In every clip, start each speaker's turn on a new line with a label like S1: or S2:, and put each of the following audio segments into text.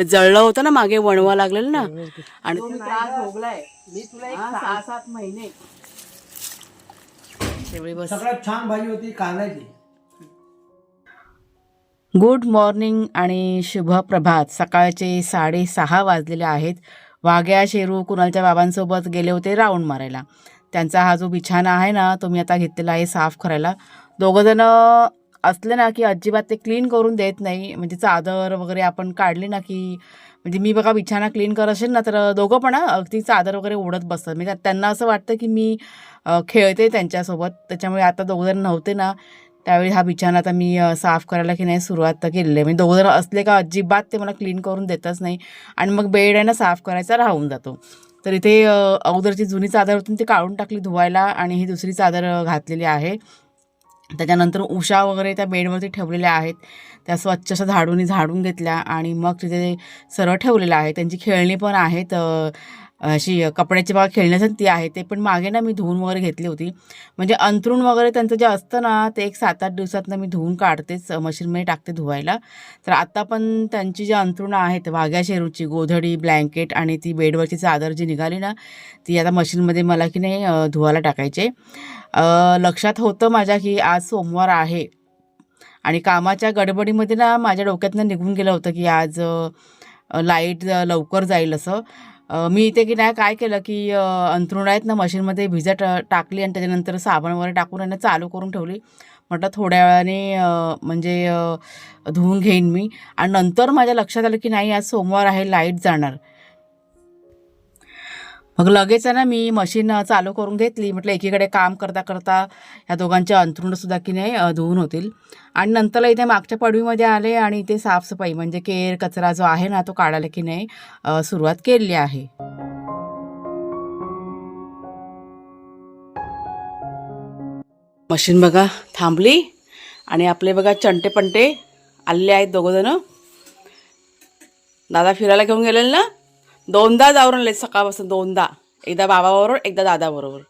S1: ते जळलं होतं ना मागे वणवा लागलेलं ना. आणि त्रास भोगलाय.
S2: मी तुला एक
S1: हा, सहा सात महिने तेवढी बस.
S2: सगळ्यात छान भाजी होती कांद्याची
S1: गुड मॉर्निंग आणि शुभ प्रभात सकाळचे साडेसहा वाजलेले आहेत. वाघ्या शेरू कुणालच्या बाबांसोबत गेले होते राऊंड मारायला. त्यांचा हा जो बिछाना आहे ना तो मी आता घेतलेला आहे साफ करायला. दोघंजण असले ना की अजिबात ते क्लीन करून देत नाही. म्हणजे चादर वगैरे आपण काढली ना की म्हणजे मी बघा बिछाना क्लीन करत असेल ना तर दोघं पण अगदी चादर वगैरे ओढत बसतात. म्हणजे त्यांना असं वाटतं की मी खेळते त्यांच्यासोबत. त्याच्यामुळे आता दोघंजण नव्हते ना त्यावेळी हा बिछाना आता मी साफ करायला की नाही सुरुवात तर केलेली. आहे म्हणजे दोघं जण असले का अजिबात ते मला क्लीन करून देतच नाही. आणि मग बेड आहे ना साफ करायचा राहून जातो. तर इथे अगोदरची जुनी चादर होती ती काढून टाकली धुवायला आणि ही दुसरी चादर घातलेली आहे. त्याच्यानंतर उषा वगैरे त्या बेडवरती ठेवलेल्या आहेत. त्या स्वच्छ अशा झाडून झाडून घेतल्या आणि मग तिथे सरळ ठेवलेलं आहे. त्यांची खेळणी पण आहेत अशी कपड्याची बघा खेळण्यासाठी ती आहे. ते पण मागे ना मी धुवून वगैरे घेतली होती. म्हणजे अंथरूण वगैरे त्यांचं जे असतं ना ते एक सात आठ दिवसातनं मी धुवून काढतेच मशीनमध्ये टाकते धुवायला. तर आत्ता पण त्यांची जी अंथरुणं आहेत वाघ्या शेरूची गोधडी ब्लँकेट आणि ती बेडवरची चादर जी निघाली ना ती आता मशीनमध्ये मला की नाही धुवायला टाकायचे. लक्षात होतं माझ्या की आज सोमवार आहे. आणि कामाच्या गडबडीमध्ये ना माझ्या डोक्यातनं निघून गेलं होतं की आज लाइट लवकर जाईल असं. मी इथे की नाही काय केलं की अ, अंथरुण आहेत ना मशीनमध्ये भिजत टाकली आणि त्याच्यानंतर साबण वगैरे टाकून आहे चालू करून ठेवली. म्हटलं थोड्या वेळाने म्हणजे धुवून घेईन मी. आणि नंतर माझ्या लक्षात आलं की नाही आज सोमवार आहे लाइट जाणार. मग लगेच आहे ना मी मशीन चालू करून घेतली. म्हटलं एकीकडे काम करता करता ह्या दोघांचे अंथरुणसुद्धा की नाही धुवून होतील. आणि नंतरला इथे मागच्या पडवीमध्ये आले आणि इथे साफसफाई म्हणजे केर कचरा जो आहे ना तो काढायला की नाही सुरुवात केली आहे. मशीन बघा थांबली. आणि आपले बघा चंटे पंटे आलेले आहेत दोघंजणं दादा फिरायला घेऊन गेलेले ना? दोनदा जाऊन आले सकाळपासून दोनदा. एकदा बाबाबरोबर एकदा दादाबरोबर.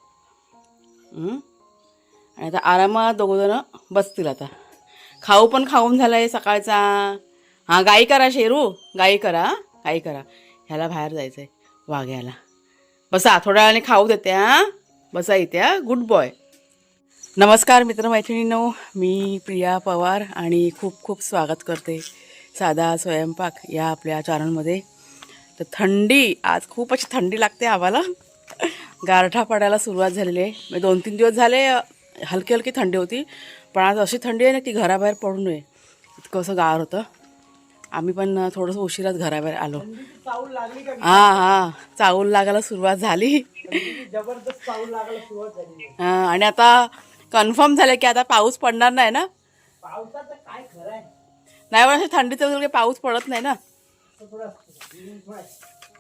S1: आणि आता आरामात दोघंजणं बसतील आता. खाऊ पण खाऊन झालं आहे सकाळचा. हां गाई करा शेरू. गाई करा गाई करा. ह्याला बाहेर जायचं आहे वाघ्याला. बसा थोड्या वेळाने खाऊ देते हां. बसा इथे गुड बॉय. नमस्कार मित्रमैत्रिणींनो. मी प्रिया पवार आणि खूप खूप स्वागत करते साधा स्वयंपाक या आपल्या चॅनलमध्ये तर थंडी आज खूप अशी थंडी लागते आम्हाला. गारठा पडायला सुरुवात झालेली आहे. म्हणजे दोन तीन दिवस झाले हलकी हलकी थंडी होती. पण आज अशी थंडी आहे ना की घराबाहेर पडू नये. इतकं असं गार होतं. आम्ही पण थोडंसं उशिराच घराबाहेर आलो. हां हां. चावल लागायला सुरुवात झाली.
S2: जबरदस्त चावल लागायला सुरुवात झाली
S1: हां आणि आता कन्फर्म झालं की आता पाऊस पडणार नाही ना?
S2: पावसाचं काय खरं आहे?
S1: नाही पण वगैरे पाऊस पडत नाही ना?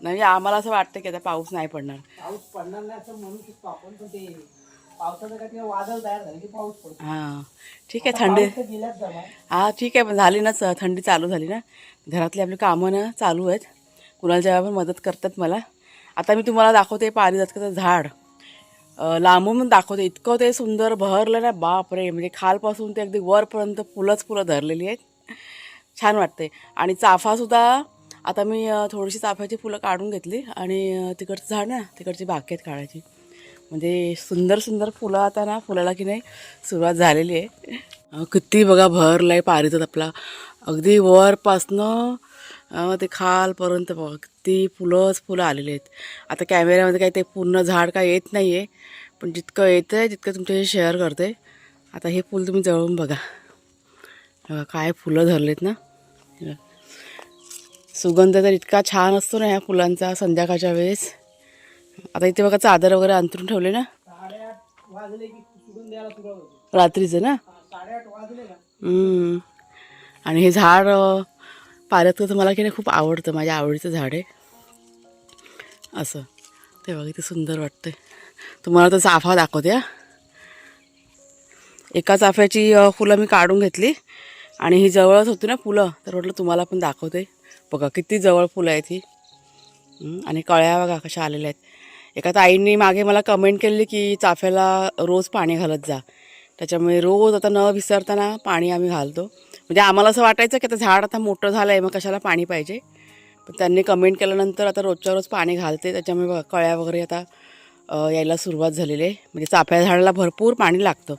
S1: म्हणजे आम्हाला असं वाटतं की आता पाऊस नाही पडणार.
S2: पाऊस पडणार नाही असं म्हणू शकतो आपण पण ते पावसाचं काय ते वादळ तयार झालं की पाऊस पडतो.
S1: हां ठीक आहे थंडी. हां ठीक आहे पण झाली ना थंडी चालू झाली ना. घरातली आपली कामं ना चालू आहेत. कुणाला पण मदत करतात मला. आता मी तुम्हाला दाखवते पारिजातकाचं झाड. लांबून दाखवते. इतकं ते सुंदर बहरलं ना बाप रे म्हणजे खालपासून ते अगदी वरपर्यंत फुलंच फुलं धरलेली आहेत. छान वाटते आणि चाफासुद्धा आता मी थोडीशी चाफ्याची फुलं काढून घेतली आणि तिकडचं झाड ना तिकडची बागेत काढायची. म्हणजे सुंदर सुंदर फुलं आता ना फुलाला की नाही सुरुवात झालेली आहे. किती बघा भरलं आहे पारिजात आपला अगदी वरपासनं ते खालपर्यंत बघा किती फुलंच फुलं आलेली आहेत. आता कॅमेऱ्यामध्ये काही ते पूर्ण झाड काय येत नाही आहे पण जितकं येतं आहे तितकं तुमच्याशी शेअर करते. आता हे फुल तुम्ही जवळून बघा काय फुलं धरलेत ना. सुगंध तर इतका छान असतो ना ह्या फुलांचा संध्याकाळच्या वेळेस. आता इथे बघा चादर वगैरे अंतरून ठेवले ना. रात्रीचं ना? हम्म. आणि हे झाड पाल्यातलं तर मला की नाही खूप आवडतं माझ्या आवडीचं झाड आहे. असं. ते बघा किती सुंदर वाटतंय. तुम्हाला तर चाफा दाखवते हा. एका चाफ्याची फुलं मी काढून घेतली. आणि ही जवळच होती ना फुलं तर म्हटलं तुम्हाला पण दाखवते. बघा किती जवळ फुलं आहेत ही. आणि कळ्या बघा कशा आलेल्या आहेत. एका ताईंनी मागे मला कमेंट केली की चाफ्याला रोज पाणी घालत जा. त्याच्यामुळे रोज आता न विसरताना पाणी आम्ही घालतो. म्हणजे आम्हाला असं वाटायचं की आता झाड आता मोठं झालं आहे मग कशाला पाणी पाहिजे? पण त्यांनी कमेंट केल्यानंतर आता रोजच्या रोज पाणी घालते. त्याच्यामुळे बघा कळ्या वगैरे आता यायला सुरुवात झालेली आहे. म्हणजे चाफ्या झाडाला भरपूर पाणी लागतं.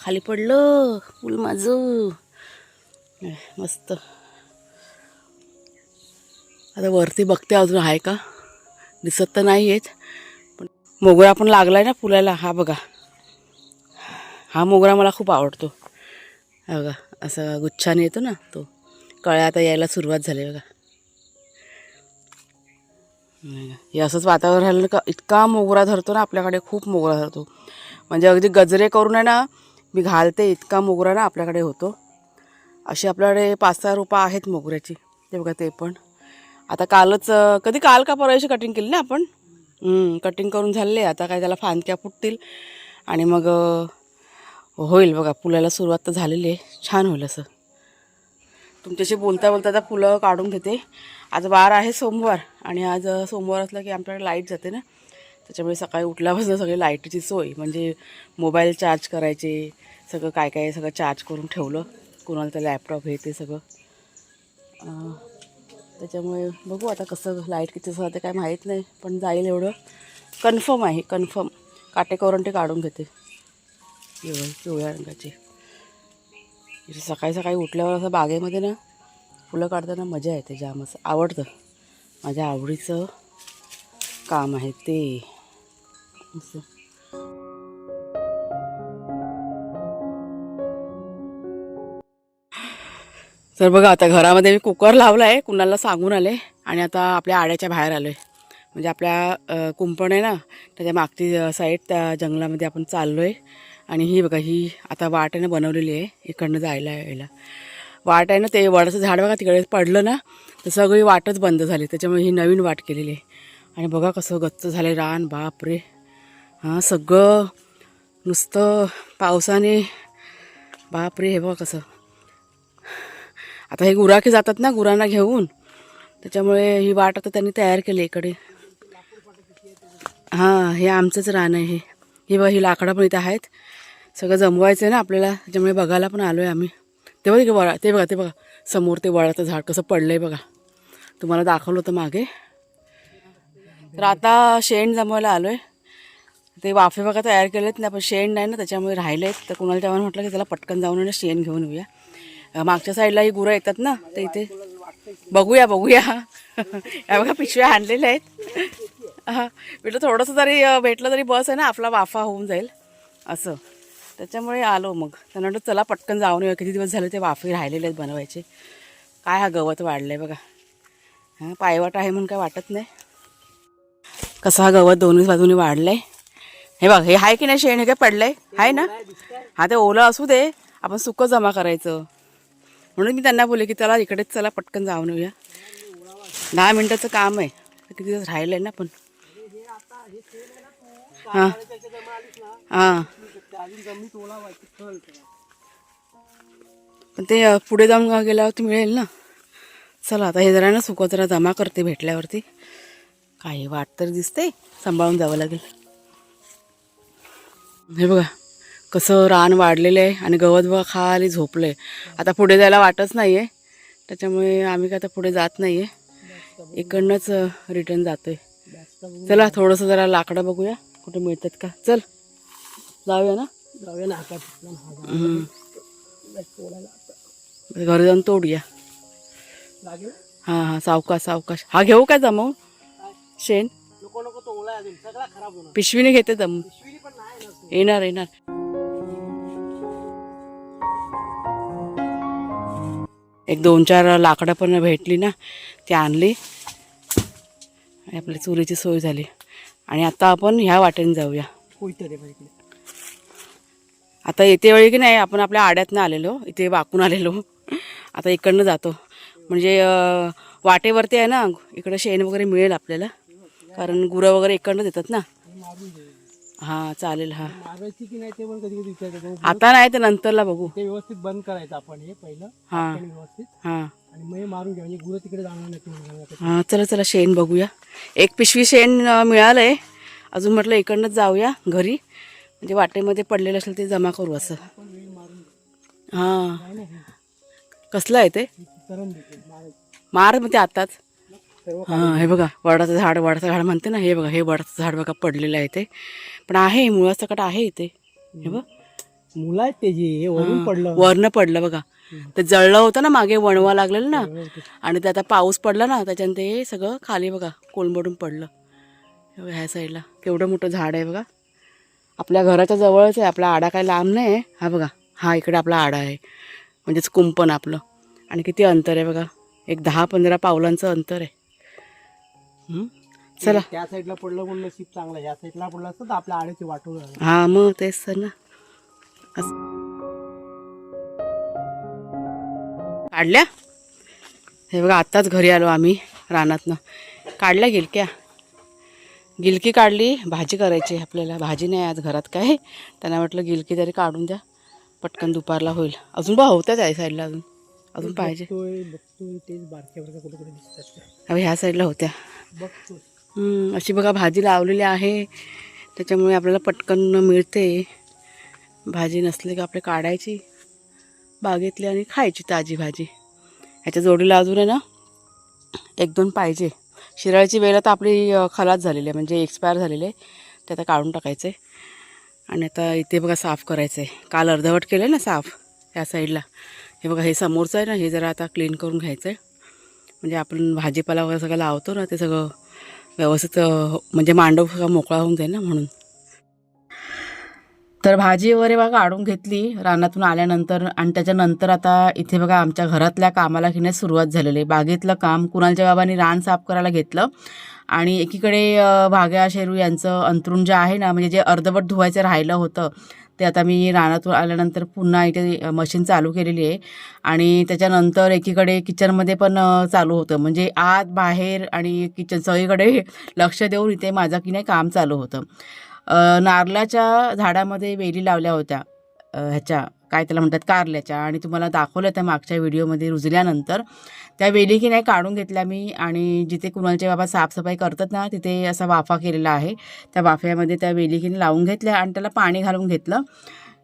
S1: खाली पडलं फुल माझं. मस्त. आता वरती बघते अजून आहे का? दिसत तर नाही आहेत पण मोगरा पण लागला आहे ना फुलायला हा बघा. हा मोगरा मला खूप आवडतो. हा बघा असा गुच्छाने येतो ना तो. कळ्या आता यायला सुरुवात झाली बघा. हे असंच वातावरण राहिलं का इतका मोगरा धरतो ना आपल्याकडे खूप मोगरा धरतो. म्हणजे अगदी गजरे करून आहे ना मी घालते इतका मोगरा ना आपल्याकडे होतो. अशी आपल्याकडे पाच सहा रोपं आहेत मोगऱ्याची. ते बघा ते पण. आता कालच कधी काल का परवाशी कटिंग केली ना आपण? कटिंग करून झाले. आता काय त्याला फांदक्या फुटतील. आणि मग होईल बघा फुलाला सुरुवात तर झालेली आहे. छान होईल असं. तुमच्याशी बोलता बोलता आता फुलं काढून घेते. आज वार आहे सोमवार आणि आज सोमवार असलं की आमच्याकडे लाइट जाते ना. त्याच्यामुळे सकाळी उठल्यापासून सगळी लाईटची सोय. म्हणजे मोबाईल चार्ज करायचे सगळं काय काय सगळं चार्ज करून ठेवलं. कोणाला तर लॅपटॉप हे ते सगळं. त्याच्यामुळे बघू आता कसं लाइट किती जाते काय माहीत नाही पण जाईल एवढं. कन्फर्म आहे कन्फर्म काटेकोरंटे काढून घेते. पिवळ्या पिवळ्या रंगाची. सकाळी सकाळी उठल्यावर असं बागेमध्ये ना फुलं काढताना मजा येते जाम असं. आवडतं. माझ्या आवडीचं काम आहे ते. असं. तर बघा आता घरामध्ये मी कुकर लावला आहे कुणाला सांगून आले आणि आता आपल्या आड्याच्या बाहेर आलो आहे म्हणजे आपल्या कुंपण आहे ना त्याच्या मागची साईड त्या जंगलामध्ये आपण चाललो आहे आणि ही बघा ही आता वाट आहे ना बनवलेली आहे इकडनं जायला यायला. वाट आहे ना ते वडाचं झाड बघा तिकडे पडलं ना तर सगळी वाटच बंद झाली. त्याच्यामुळे ही नवीन वाट केलेली आहे. आणि बघा कसं गच्च झालं रान बापरे हां सगळं नुसतं पावसाने बापरे हे बघा कसं. आता हे गुराखी जातात ना गुरांना घेऊन. त्याच्यामुळे ही वाट आता त्यांनी तयार केली इकडे. हां हे आमचंच रान आहे हे. ही बघा ही लाकडं पण इथं आहेत. सगळं जमवायचं आहे ना आपल्याला त्याच्यामुळे बघायला पण आलो आहे आम्ही. ते बघा वळा ते बघा ते बघा. समोर ते वळाचं झाड कसं पडलं आहे बघा. तुम्हाला दाखवलं होतं मागे. तर आता शेण जमवायला आलो आहे ते वाफे बघा तयार केलेत ना पण शेण नाही ना त्याच्यामुळे राहिले आहेत तर कुणाला जेव्हा म्हटलं की त्याला पटकन जाऊन आणि शेण घेऊन येऊया. मागच्या साईडला ही गुरं येतात ना ते इथे बघूया बघूया. या बघा पिशव्या आणलेल्या आहेत. हां म्हटलं थोडंसं जरी भेटलं तरी बस आहे ना आपला वाफा होऊन जाईल. असं. त्याच्यामुळे आलो मग. त्यांना म्हटलं चला पटकन जाऊन येऊ किती दिवस झाले ते वाफे राहिलेले आहेत बनवायचे. काय हा गवत वाढलं आहे बघा. हां पायवाट आहे म्हणून काय वाटत नाही. कसं हा गवत दोन्ही बाजूने वाढलंय. हे बघ हे आहे की नाही शेण? हे काय पडलंय? आहे ना? हा ते ओलं असू दे. आपण सुकं जमा करायचं. म्हणून मी त्यांना बोले की चला इकडेच चला पटकन जाऊन येऊया. दहा मिनटाचं काम आहे. किती दिवस राहिलं आहे ना पण. हां. हां. पण ते पुढे जाऊन गेल्यावरती मिळेल ना. चला आता हे जरा ना सुकं जरा जमा करते भेटल्यावरती. काही वाट तर दिसते सांभाळून जावं लागेल. हे बघा. कसं रान वाढलेलं आहे आणि गवत बघा खाली झोपलं आहे आता पुढे जायला वाटच नाही आहे त्याच्यामुळे आम्ही काय आता पुढे जात नाही आहे इकडनंच रिटर्न जातो आहे चला थोडंसं जरा लाकडं बघूया. कुठे मिळतात का? चल. जाऊया ना?
S2: जाऊया ना.
S1: घरी जाऊन तोडूया. हां हां सावकाश सावकाश. हा घेऊ काय जमवून? शेण? पिशवीने घेते जमून येणार येणार. एक दोन चार लाकडं पण भेटली ना ती आणली. आणि आपली चुलीची सोय झाली. आणि आता आपण ह्या वाटेने जाऊया. आता येते वेळी की नाही आपण आपल्या आड्यातनं आलेलो इथे वाकून आलेलो. आता इकडनं जातो. म्हणजे वाटेवरती आहे ना इकडं शेण वगैरे मिळेल आपल्याला. कारण गुरं वगैरे इकडनं देतात ना. हां चालेल हां.
S2: मारायची की नाही ते पण कधी कधी
S1: आता नाही तर नंतरला बघू.
S2: ते व्यवस्थित बंद करायचं आपण हे पहिलं.
S1: हां.
S2: आपण व्यवस्थित.
S1: हां.
S2: आणि मग हे मारून घ्या. म्हणजे गुरं तिकडे जाणार नाही
S1: हां चला चला शेण बघूया. एक पिशवी शेण अं, मिळालं आहे अजून म्हटलं इकडनंच जाऊया घरी. म्हणजे वाटेमध्ये पडलेलं असेल ते जमा करू असं.
S2: पण वेळ मारून.
S1: हां. कसलं आहे ते?
S2: करण देते मारायची
S1: मार मग ते आताच. हां हे बघा वडाचं झाड वडाचं झाड म्हणते ना हे बघा हे वडाचं झाड बघा पडलेलं आहे ते. पण आहे मुळासकट आहे इथे. हे बघ.
S2: मुलं आहेत त्याची हे वरून पडलं.
S1: वरनं पडलं बघा. ते जळलं होतं ना मागे वणवा लागलेलं ना. आणि ते आता पाऊस पडला ना त्याच्यानं ते सगळं खाली बघा कोलमडून पडलं. ह्या साईडला. केवढं मोठं झाड आहे बघा. आपल्या घराच्या जवळच आहे आपला आडा काय लांब नाही आहे. हा बघा हा इकडे आपला आडा आहे. म्हणजेच कुंपण आपलं. आणि किती अंतर आहे बघा. एक दहा पंधरा पावलांचं अंतर आहे. हं? चला.
S2: त्या साईडला पडलं म्हणलं शिप चांगला या साईडला पडलं असतं तर आपल्या आड्याची वाटून झालं
S1: हा मग तेच तर ना. असं. काढल्या? हे बघा आत्ताच घरी आलो आम्ही रानातनं. काढल्या गिलक्या? गिलकी काढली भाजी करायची आपल्याला. भाजी नाही आज घरात काय. त्यांना म्हटलं गिलकी तरी काढून द्या. पटकन दुपारला होईल. अजून बा होत्याच आहे साईडला अजून. अजून पाहिजे.
S2: बघतोय बघतोय तेच बारक्या बारक्या कुठे कुठे दिसतात त्या.
S1: अहो ह्या साईडला होत्या. अशी बघा भाजी लावलेली आहे. त्याच्यामुळे आपल्याला पटकन मिळते. भाजी नसली की आपले काढायची. बागेतली आणि खायची ताजी भाजी. ह्याच्या जोडीला अजून आहे ना एक दोन पाहिजे. शिराळीची वेळ आता आपली खलास झालेली आहे. म्हणजे एक्सपायर झालेली आहे. ते आता काढून टाकायचे आणि आता इथे बघा साफ करायचं आहे काल अर्धवट केलं आहे ना साफ ह्या साईडला हे बघा हे समोरचं आहे ना हे जरा आता क्लीन करून घ्यायचं आहे म्हणजे आपण भाजीपाला वगैरे सगळं लावतो ना ते सगळं व्यवस्थित हो, म्हणजे मांडव सगळा मोकळा होऊन जाईल ना म्हणून. तर भाजी वगैरे बघा काढून घेतली रानातून आल्यानंतर आणि त्याच्यानंतर आता इथे बघा आमच्या घरातल्या कामाला घेण्यास सुरुवात झालेली आहे. बागेतलं काम कुणालच्या बाबांनी रान साफ करायला घेतलं आणि एकीकडे भाग्या शेरू यांचं अंतरुण जे आहे ना म्हणजे जे अर्धवट धुवायचं राहिलं होतं ते आता मी रानातून आल्यानंतर पुन्हा इथे मशीन चालू केलेली आहे. आणि त्याच्यानंतर एकीकडे किचनमध्ये पण चालू होतं. म्हणजे आत बाहेर आणि किचन सगळीकडे लक्ष देऊन इथे माझं की नाही काम चालू होतं. नारळाच्या झाडामध्ये वेली लावल्या होत्या ह्याच्या काय त्याला म्हणतात कारल्याच्या. आणि तुम्हाला दाखवलं त्या मागच्या व्हिडिओमध्ये रुजल्यानंतर. त्या वेली की नाही काढून घेतल्या मी. आणि जिथे कुणालचे बाबा साफसफाई करतात ना तिथे असा वाफा केलेला आहे. त्या वाफ्यामध्ये त्या वेलीकीने लावून घेतल्या आणि त्याला पाणी घालून घेतलं.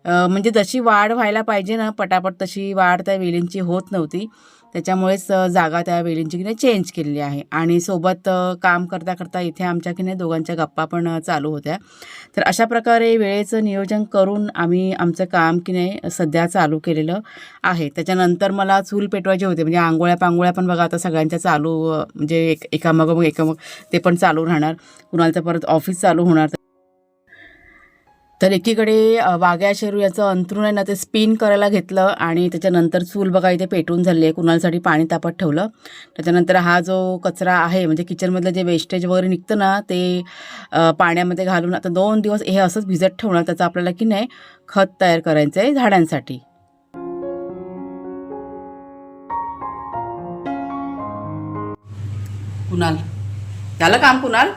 S1: म्हणजे जशी वाढ व्हायला पाहिजे ना पटापट तशी वाढ त्या वेलींची होत नव्हती. त्याच्यामुळेच जागा त्या वेलींची की नाही चेंज केलेली आहे. आणि सोबत काम करता करता इथे आमच्या की नाही दोघांच्या गप्पा पण चालू होत्या. तर अशा प्रकारे वेळेचं नियोजन करून आम्ही आमचं काम की नाही सध्या चालू केलेलं आहे. त्याच्यानंतर मला चूल पेटवायचे होते. म्हणजे आंघोळ्या पांगोळ्या पण बघा आता सगळ्यांच्या चालू म्हणजे एक एकामागोमाग एकामग ते पण चालू राहणार. कुणालचं परत ऑफिस चालू होणार. तर एकीकडे वाघ्या शेरू याचं अंथरूण आहे ना ते स्पिन करायला घेतलं आणि त्याच्यानंतर चूल बघा इथे पेटून झाली आहे. कुणालसाठी पाणी तापत ठेवलं. त्याच्यानंतर हा जो कचरा आहे म्हणजे किचनमधलं जे वेस्टेज वगैरे निघतं ना ते पाण्यामध्ये घालून आता दोन दिवस हे असंच भिजत ठेवणार. त्याचं आपल्याला की नाही खत तयार करायचं आहे झाडांसाठी. कुणाल? झालं काम कुणाल?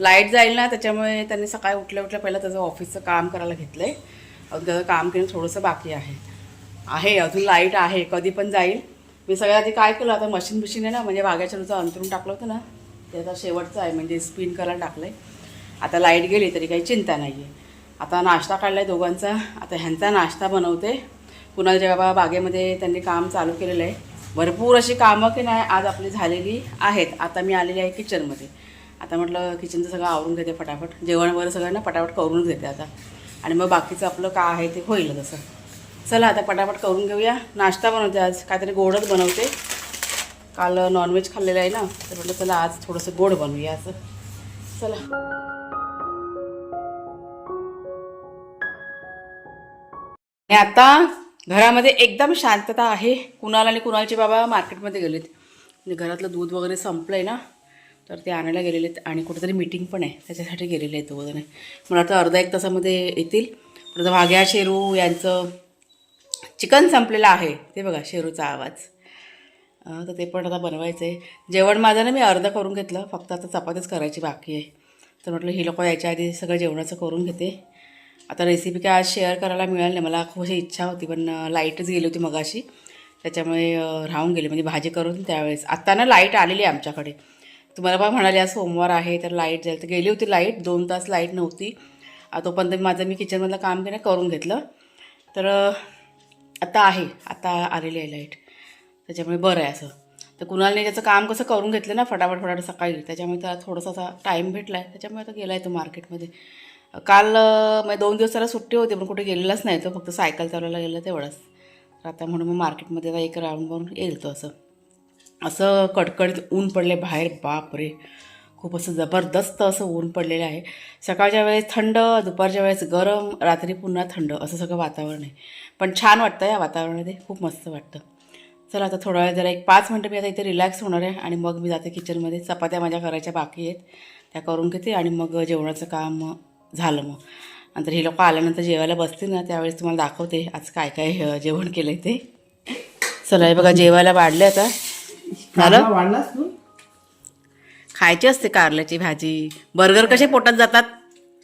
S1: लाइट जाईल ना त्याच्यामुळे त्यांनी सकाळी उठल्या उठल्या पहिलं त्याचं ऑफिसचं काम करायला घेतलं आहे अजून त्याचं काम केलं थोडंसं बाकी आहे. आहे अजून लाइट आहे कधी पण जाईल. मी सगळ्यात आधी काय केलं आता मशीन बिशीन आहे ना म्हणजे वाघ्याच्या नुसतं अंतरून टाकलं होतं ना ते आता शेवटचं आहे म्हणजे स्पिन करायला टाकलं आहे आता लाइट गेली तरी काही चिंता नाही आहे आता नाश्ता काढला आहे दोघांचा आता ह्यांचा नाश्ता बनवते. कुणाल बाबा बागेमध्ये त्यांनी काम चालू केलेलं आहे. भरपूर अशी कामं की नाही आज आपली झालेली आहेत. आता मी आलेली आहे किचनमध्ये आता म्हटलं किचनचं सगळं आवरून घेते फटाफट. जेवण वगैरे सगळं ना फटाफट करूनच घेते आता. आणि मग बाकीचं आपलं काय आहे ते होईल तसं. चला आता पटापट करून घेऊया. नाश्ता बनवते आज. काहीतरी गोडच बनवते. काल नॉनव्हेज खाल्लेलं आहे ना तर म्हटलं चला आज थोडंसं गोड बनवूया असं. चला. आणि आता घरामध्ये एकदम शांतता आहे. कुणाल आणि कुणालचे बाबा मार्केटमध्ये गेलेत. म्हणजे घरातलं दूध वगैरे संपलं आहे ना. तर ते आणायला गेलेले आहेत आणि कुठेतरी मीटिंग पण आहे त्याच्यासाठी गेलेले आहेत वगैरे मला वाटतं अर्धा एक तासामध्ये येतील. परत वाघ्या शेरू यांचं चिकन संपलेलं आहे. ते बघा शेरूचा आवाज. तर ते पण आता बनवायचं आहे जेवण माझं ना मी अर्धं करून घेतलं. फक्त आता चपातीच करायची बाकी आहे. तर म्हटलं ही लोक यायच्या आधी सगळं जेवणाचं करून घेते. आता रेसिपी काय आज शेअर करायला मिळाली नाही. मला खूप अशी इच्छा होती पण लाईटच गेली होती मगाशी. त्याच्यामुळे राहून गेली. म्हणजे भाजी करून त्यावेळेस. आत्ता ना लाइट आलेली आहे आमच्याकडे. तुम्हाला बा म्हणाले आज सोमवार आहे तर लाइट जाईल तर गेली होती लाइट दोन तास लाइट नव्हती. तोपर्यंत माझं मी किचनमधलं काम केलं करून घेतलं. तर आता आहे आता आलेली आहे लाइट. त्याच्यामुळे बरं आहे असं. तर कुणालने त्याचं काम कसं करून घेतलं ना फटाफट फटाफट सकाळी. त्याच्यामुळे त्याला थोडासा असा टाईम भेटला आहे त्याच्यामुळे आता गेला आहे तो मार्केटमध्ये काल म्हणजे दोन दिवस त्याला सुट्टी होती पण कुठे गेलेलाच नाही तो. फक्त सायकल चालवायला गेला तेवढंच. तर आता म्हणून मग मार्केटमध्ये आता एक राऊंड करून येईल तो असं. असं कडकडीत ऊन पडले बाहेर बाप रे खूप असं जबरदस्त असं ऊन पडलेलं आहे. सकाळच्या वेळेस थंड दुपारच्या वेळेस गरम रात्री पुन्हा थंड असं सगळं वातावरण आहे. पण छान वाटतं या वातावरणामध्ये खूप मस्त वाटतं. चला आता थोडा वेळ जरा एक पाच मिनटं मी आता इथे रिलॅक्स होणार आहे आणि मग मी जाते किचनमध्ये चपात्या माझ्या करायच्या बाकी आहेत. त्या करून घेते आणि मग जेवणाचं काम झालं मग. नंतर हे लोक आल्यानंतर जेवायला बसतील ना त्यावेळेस तुम्हाला दाखवते आज काय काय जेवण केलं आहे ते. चला हे बघा जेवायला वाढले आता. झालं?
S2: वाढलास तू?
S1: खायची असते कारल्याची भाजी. बर्गर कसे पोटात जातात?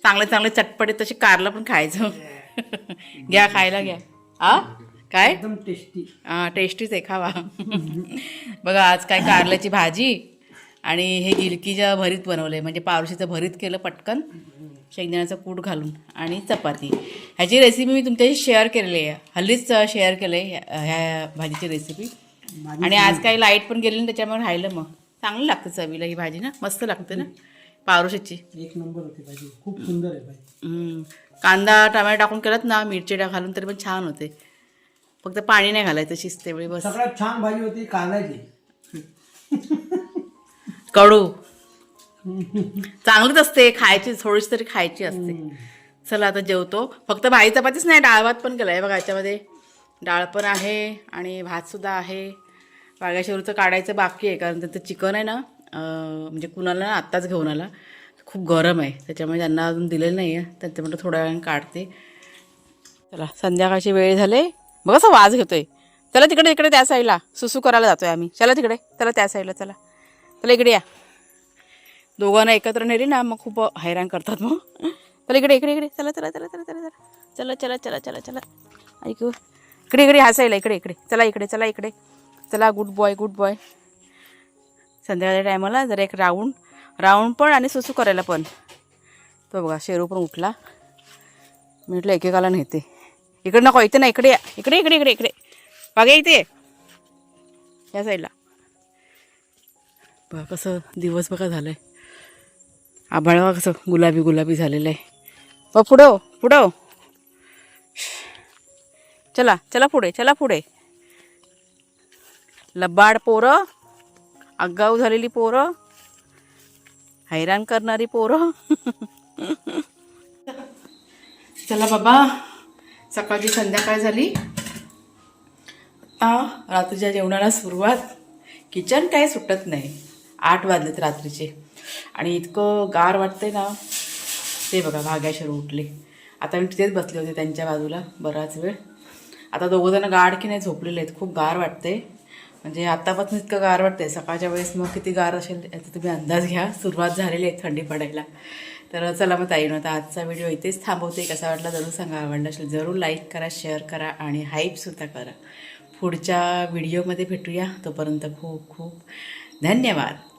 S1: चांगले चांगले चटपटे तसे कारलं पण खायचं. घ्या खायला घ्या. आ? काय?
S2: एकदम टेस्टी
S1: हा टेस्टीच आहे खावा. बघा आज काय कारल्याची भाजी आणि हे गिलकीच्या भरीत बनवलं आहे म्हणजे पावशीचं भरीत केलं पटकन. शेंगदाण्याचं कूट घालून आणि चपाती. ह्याची रेसिपी मी तुमच्याशी शेअर केलेली आहे. हल्लीच शेअर केलं आहे ह्या भाजीची रेसिपी आणि आज काही लाइट पण गेली ना त्याच्यामुळे राहिलं मग. चांगलं लागतं चवीला ही भाजी ना? मस्त लागते ना? पावरोशीची.
S2: एक नंबर होती भाजी. खूप सुंदर आहे भाजी.
S1: कांदा टमॅटो टाकून केलं ना मिरची घालून तरी पण छान होते. फक्त पाणी नाही घालायचं शिजते वेळी बस.
S2: सगळ्यात छान भाजी होती कांद्याची.
S1: कडू. चांगलीच असते खायची थोडीशी तरी खायची असते. चला आता जेवतो. फक्त भाजी चपातीच नाही डाळ भात पण केला आहे बघा याच्यामध्ये. डाळ पण आहे आणि भातसुद्धा आहे. वाघ्याशेरूचं काढायचं बाकी आहे कारण त्याचं चिकन आहे ना म्हणजे कुणाला ना आत्ताच घेऊन आला. खूप गरम आहे त्याच्यामुळे त्यांना अजून दिलेलं नाही आहे त्यांचं म्हटलं थोड्या वेळाने काढते. चला संध्याकाळची वेळ झाले. बघा असं वाज घेतोय. चला तिकडे तिकडे त्या साईडला. सुसू करायला जातोय आम्ही. चला तिकडे चला त्या साईडला चला. चला इकडे या. दोघांना एकत्र नेली ना मग खूप हैराण करतात मग. चला इकडे इकडे इकडे. चला चला चला चला चला. चला चला चला चला चला. ऐकू. इकडे इकडे ह्या इकडे इकडे. चला इकडे चला इकडे. चला गुड बॉय गुड बॉय संध्याकाळच्या टायमाला जरा एक राऊंड राऊंड पण आणि सुसू करायला पण. तो बघा शेरू पण उठला. मी म्हटलं एकेकाला नेते. इकडे नको इथे ना इकडे या. इकडे इकडे इकडे इकडे. बघा इथे. या साईडला बघा कसं दिवस बघा झालं आहे आभाळ बघा कसं गुलाबी गुलाबी झालेलं आहे. ब पुढं हो, पुढं हो. चला चला पुढे चला पुढे. लबाड पोरं आगाऊ झालेली पोरं हैराण करणारी पोरं. चला बाबा सकाळची संध्याकाळ झाली. आता रात्रीच्या जेवणाला सुरुवात. किचन काही सुटत नाही. आठ वाजलेत रात्रीचे. आणि इतकं गार वाटतंय ना. ते बघा भाग्याशर उठले. आता मी तिथेच बसले होते त्यांच्या बाजूला बराच वेळ. आता दोघंजणं गाड की नाही झोपलेले आहेत. खूप गार वाटते. म्हणजे आतापासून इतकं गार वाटते सकाळच्या वेळेस मग किती गार असेल याचा तुम्ही अंदाज घ्या. सुरुवात झालेली आहे थंडी पडायला. तर चला मग ताईनं आता आजचा व्हिडिओ इथेच थांबवते. कसा वाटला जरूर सांगा. आवडला असेल जरूर लाईक करा शेअर करा आणि हाईपसुद्धा करा. पुढच्या व्हिडिओमध्ये भेटूया. तोपर्यंत खूप खूप धन्यवाद.